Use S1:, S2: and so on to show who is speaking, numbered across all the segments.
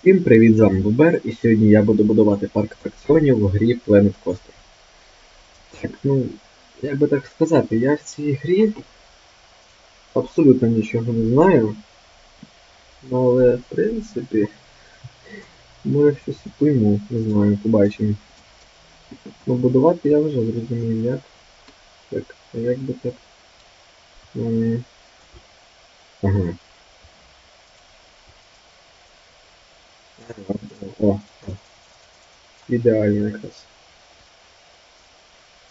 S1: Всім привіт, з вами Бубер, і сьогодні я буду будувати парк атракціонів в грі Planet Coaster. Так, ну, як би так сказати, я в цій грі абсолютно нічого не знаю. Ну, але, в принципі, може щось і пойму, не знаю, побачимо. Ну, будувати я вже зрозумів, як. Так, а як би так. Ага. О, о. Ідеально якраз.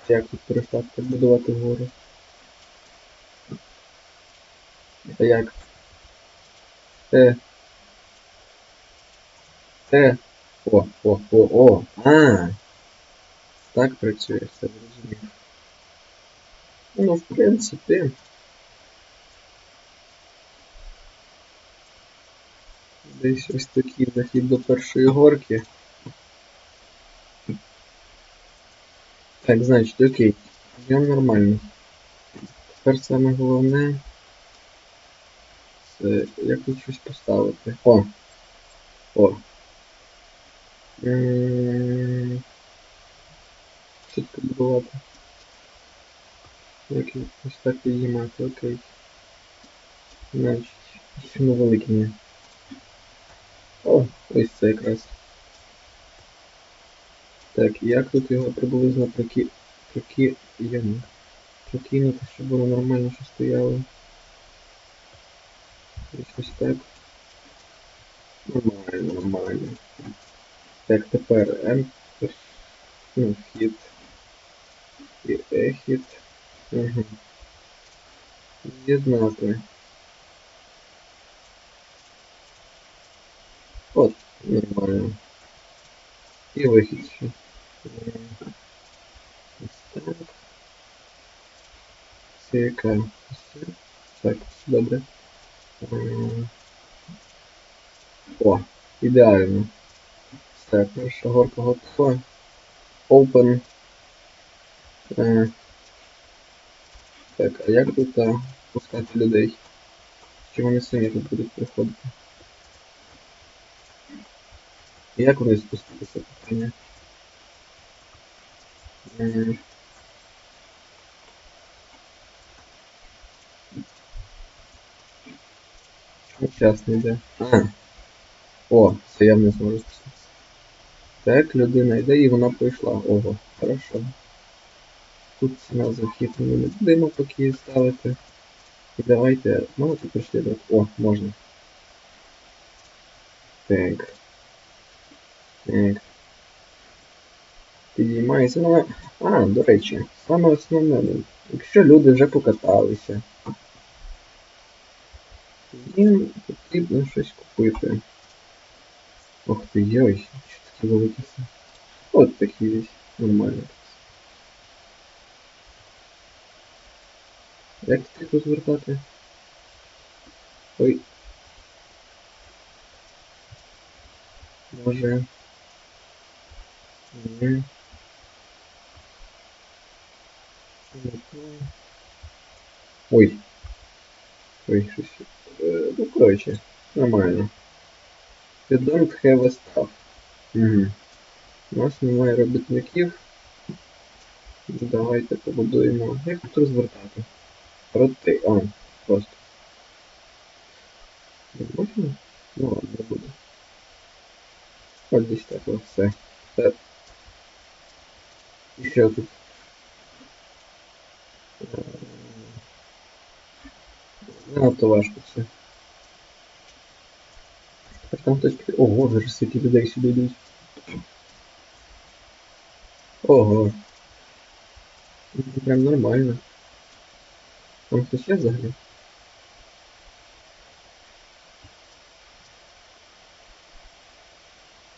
S1: Як тут перестати будувати вгору? А як? Е. Е. О, о, о, о. А. Так працює, все зрозумів. Ну, в принципі. Десь ось такий захід до першої горки. Так, значить, окей. Я нормально. Тепер саме головне. Це як тут щось поставити. О! О! Що тут побудувати? Як ось так підіймати, окей. Значить, сильно. О, ось це якраз. Так, як тут його приблизно проки... проки... Йому. Прокинути, щоб воно нормально ще стояло. Ось так. Нормально, нормально. Так, тепер Enter. Ну, вхід. І ехід. Угу. З'єднати. От, нормально. І вихід так. Це яка? Так, добре. О, ідеально. Все, перша горка готова. Open. Е, Так, а як тут пускати людей? Чи вони самі тут будуть приходити? Як вони спуститися питання? М, час не йде? А. О, це я не зможу спуститися. Так, людина йде і вона пройшла. Ого, хорошо. Тут ціна за вхід ми не будемо поки ставити. І давайте. Можна тут переслідувати? О, можна. Так. Так. Підіймається. Ну, а, до речі, саме основне, ну, якщо люди вже покаталися, їм потрібно щось купити. Ох ти йой, що такі великі все. От такі десь нормально. Як ти тут звертати? Ой. Може. Ні. Ой. Ой, щось. Е, Ну, коротше, нормально. You don't have a staff. Угу. У нас немає робітників. Давайте побудуємо. Як тут розвертати? Проти. А, просто. Можна? Ну ладно, не буду. От десь так все. Так. І що тут? Е, Не надто важко все. Так там хтось пі- Ого, вже скільки людей сюди йдуть. Ого. Ну, Прям нормально. Там хтось є взагалі?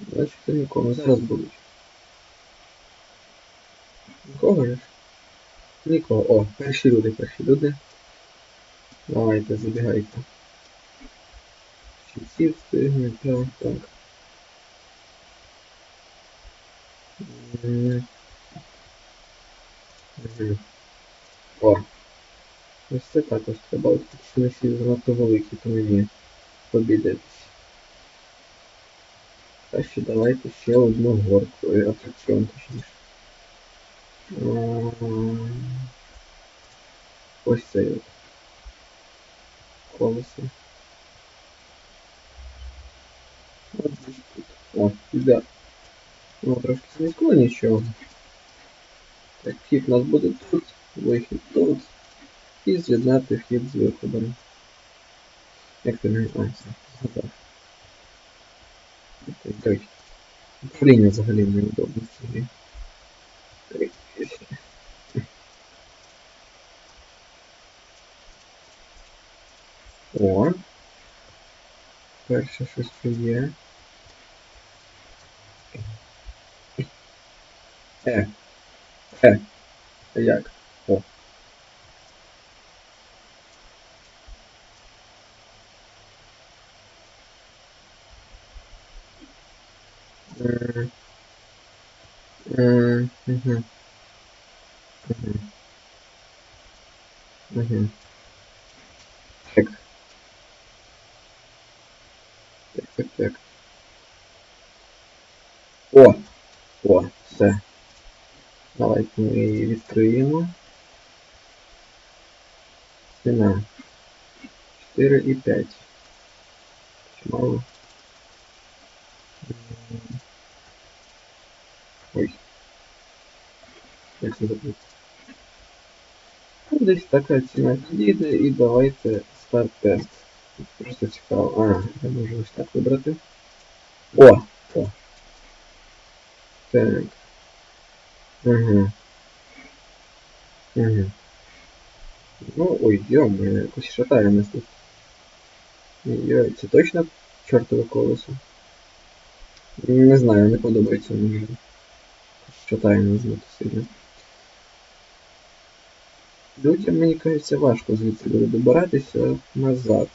S1: Бачите, нікого. Зараз будуть. Нікого. О, перші люди, перші люди. Давайте, забігайте. Всі встигнуть? Так, так. О. Ось це також треба. Ось тут всі занадто великі, то мені побідатись. Краще давайте ще одну горку. е, Атракціон точніше. М, Ось цей от. Колесо. От десь тут. О, да. Ну, трошки слизько, нічого. Так, вхід у нас буде тут, вихід тут. І з'єднати вхід з виходом. Як ти не а, все, згадав. Так, так. Управління взагалі неудобно В цій грі. Так, ось. О. Перше щось що є. Е. Е. А як? О. М. М, мгм. Мгм. Мгм. Так. Так, так, так. О! О, все. Давайте ми її відкриємо. Ціна. 4 і 5. Чимало. Ой. Як це зробити? Ну, Десь така ціна підійде і давайте старт-тест. Просто цікаво. А, я можу ось так вибрати. О! О! Так. Угу. Угу. Ну, ой, йомо, якось шатає нас тут. Йой, це точно чортове колесо? Не знаю, не подобається мені. Шатає нас знати сильно. Людям, мені кажеться, важко звідси буде добиратися назад.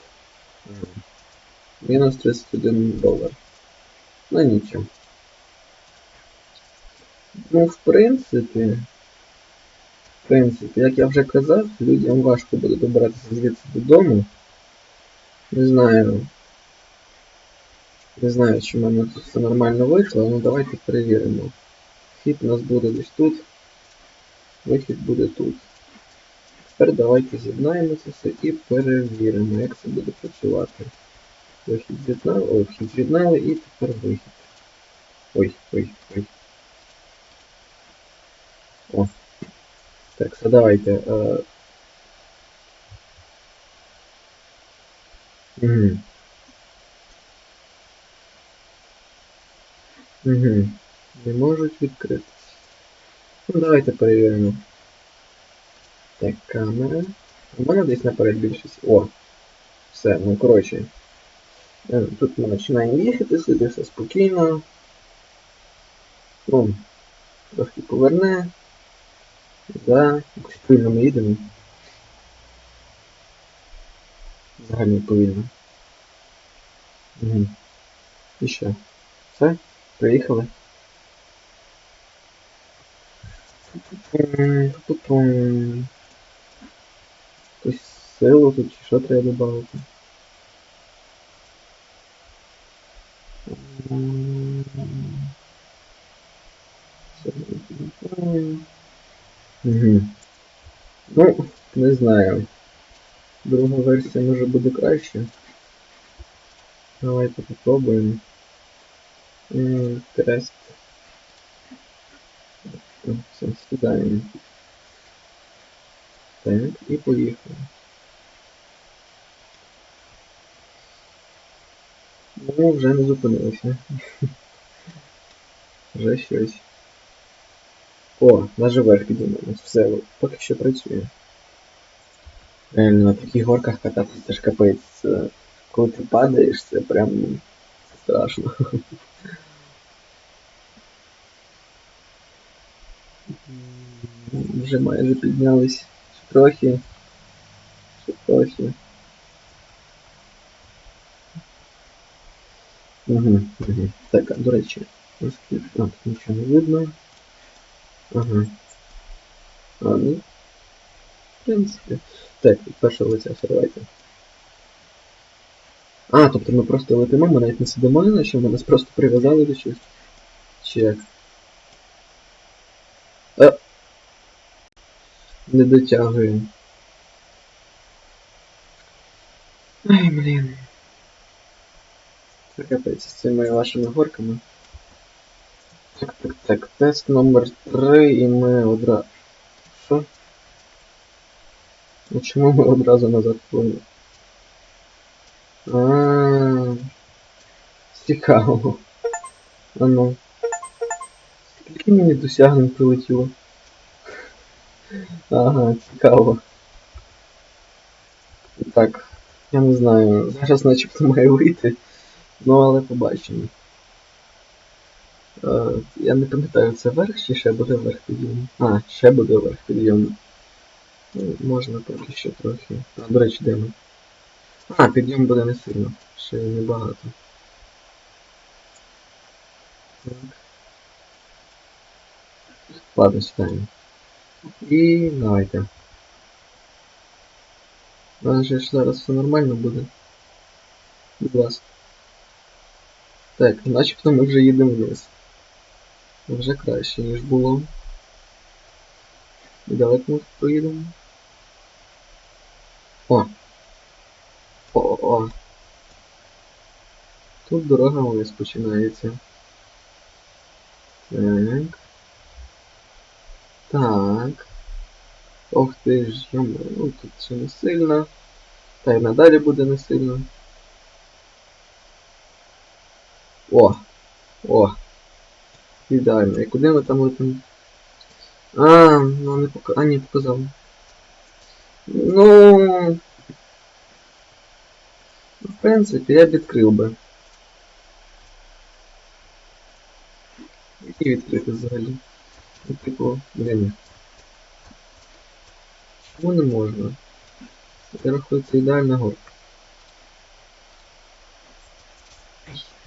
S1: Мінус 31 долар. Ну нічого. Ну, в принципі, в принципі, як я вже казав, людям важко буде добиратися звідси додому. Не знаю. Не знаю, чи в мене тут все нормально вийшло, але давайте перевіримо. Вхід у нас буде десь тут. Вихід буде тут. Тепер давайте з'єднаємо це все і перевіримо, як це буде працювати. Вихід з'єднали, ой, вхід з'єднали і тепер вихід. Ой, ой, ой. О. Так, все давайте. Е... Угу. Угу. Не можуть відкритися. Ну, давайте перевіримо. Так, камера. У мене десь наперед більшість. О! Все, ну коротше. Е, Тут ми починаємо їхати, сюди все спокійно. Ну, трошки поверне. Да, якось повільно ми їдемо. Взагалі повільно. Угу. І ще. Все? Приїхали. М, Пу-пум. Якусь силу тут чи що треба додати? Ну, не знаю. Друга версія може буде краще. Давайте попробуємо. Тест. Все, сідаємо. Так, і поїхали. Ну, вже не зупинилися. Вже щось. О, наже верх підіймаємось. Все, поки що працює. Реально на таких горках кататися це ж капець. Це- Коли ти падаєш, це прям страшно. Вже майже піднялись. Ще трохи. Ще трохи. Угу, угу. Так, а, до речі. А, тут нічого не видно. Ага. А, ну. В принципі. Так, першого лиця все давайте. А, тобто ми просто летимо, ми навіть не сидимо, на що ми нас просто прив'язали до чогось. Чи як? Е. Не дотягує. Ай, блін. Це капець з цими вашими горками. Так, так, так, тест номер 3 і ми одразу. Що? Ну чому ми одразу назад плили? А, цікаво. А ну. Скільки мені досягнень прилетіло? Ага, цікаво. Так, я не знаю. Зараз начебто має вийти. Ну, але побачимо. Е, я не пам'ятаю, це верх чи ще буде верх підйому? А, ще буде верх підйому. Ну, можна поки що трохи. А, до речі, де ми? А, підйом буде не сильно. Ще небагато. Так. Ладно, читаємо. І давайте. У нас же зараз все нормально буде. Будь ласка. Так, начебто ми вже їдемо вниз. Вже краще, ніж було. І далеко ми тут поїдемо. О! О-о-о. Тут дорога вниз починається. Так. Так. Ох ти ж, йомо, ну тут ще не сильно. Та й надалі буде не сильно. О! О! Ідеально. І куди ми там летимо? А, ну не пока. А, ні, показав. Ну. В принципі, я б відкрив би. Які відкрити взагалі? Ну, типу, блін. Чому не можна? Я рахую, ідеальна горка.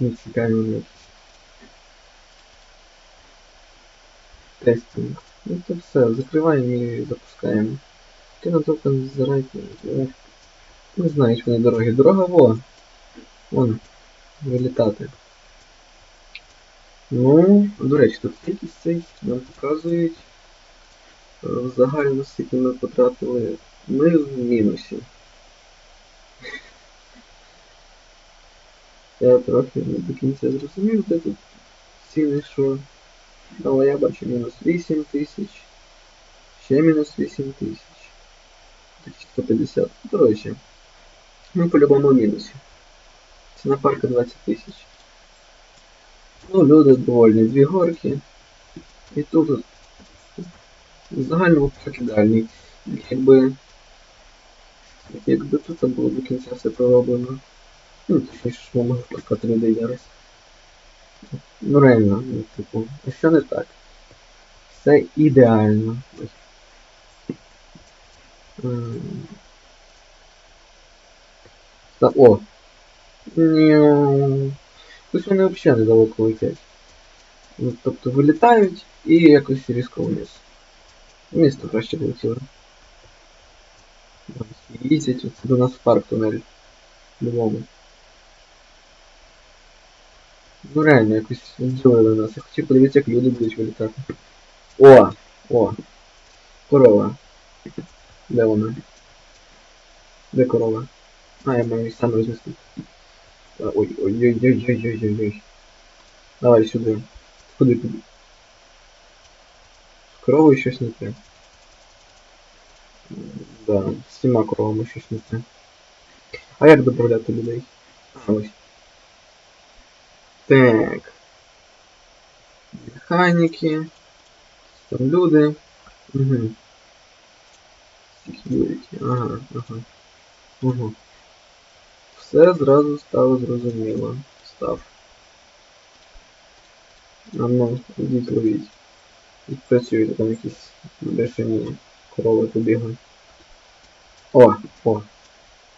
S1: Не цікаві. Тестинг. Ну то все, закриваємо і запускаємо. Кіно токен зарайте. Не знаю, чи вони дороги. Дорога во! Вон. Вилітати. Ну, до речі, тут кількість цей нам показують. е, Загально скільки ми потратили. Ми в мінусі. Я трохи не до кінця зрозумів, де тут ціни що. Але я бачу мінус 8 тисяч. Ще мінус 8 тисяч. 1150. Коротше. Ми по-любому в мінусі. Ціна парка 20 тисяч. Ну, люди довольні. Дві горки. І тут в загальному так ідеальний. Якби. Якби тут було до кінця все пророблено. Ну, точніше, що ми могли пускати людей зараз. Ну реально, ну, типу, а що не так? Все ідеально. Та, о! Няу. Ось вони взагалі недалеко летять. Ну, тобто вилітають і якось різко вниз. Місто краще полетіло. Ось, Їздять, до нас в парк тунель. Любому. Ну реально, якось зділили нас. Я хотів подивитися, як люди будуть вилітати. О! О! Корова. Де вона? Де корова? А, я маю її сам рознести. Ой, ой, ой, ой, ой, ой, ой, ой. Давай сюди. Куди куди? З коровою щось не те. Да, з всіма коровами щось не те. А як додавати людей? Ось. Так. Механіки. Там люди. Угу. Security. Ага, ага. Угу. Все зразу стало зрозуміло. Став. А ну, ідіть ловіть. Відпрацюйте там якісь бешені корови побігли. О, о.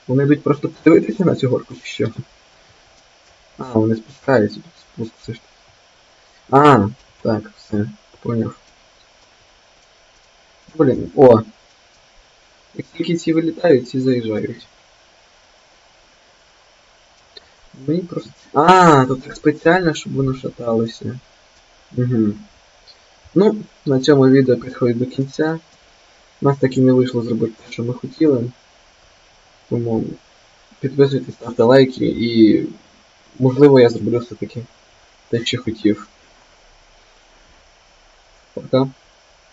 S1: Вони йдуть просто подивитися на цю горку що? А, вони спускаються, тут спуск все ж. А, так, все, поняв. Блін, о! Як тільки ці вилітають, ці заїжджають. Мені просто. А, тут так спеціально, щоб воно шаталося. Угу. Ну, на цьому відео підходить до кінця. У нас так і не вийшло зробити те, що ми хотіли. Тому підписуйтесь, ставте лайки і можливо я зроблю все-таки те, що хотів. Пока.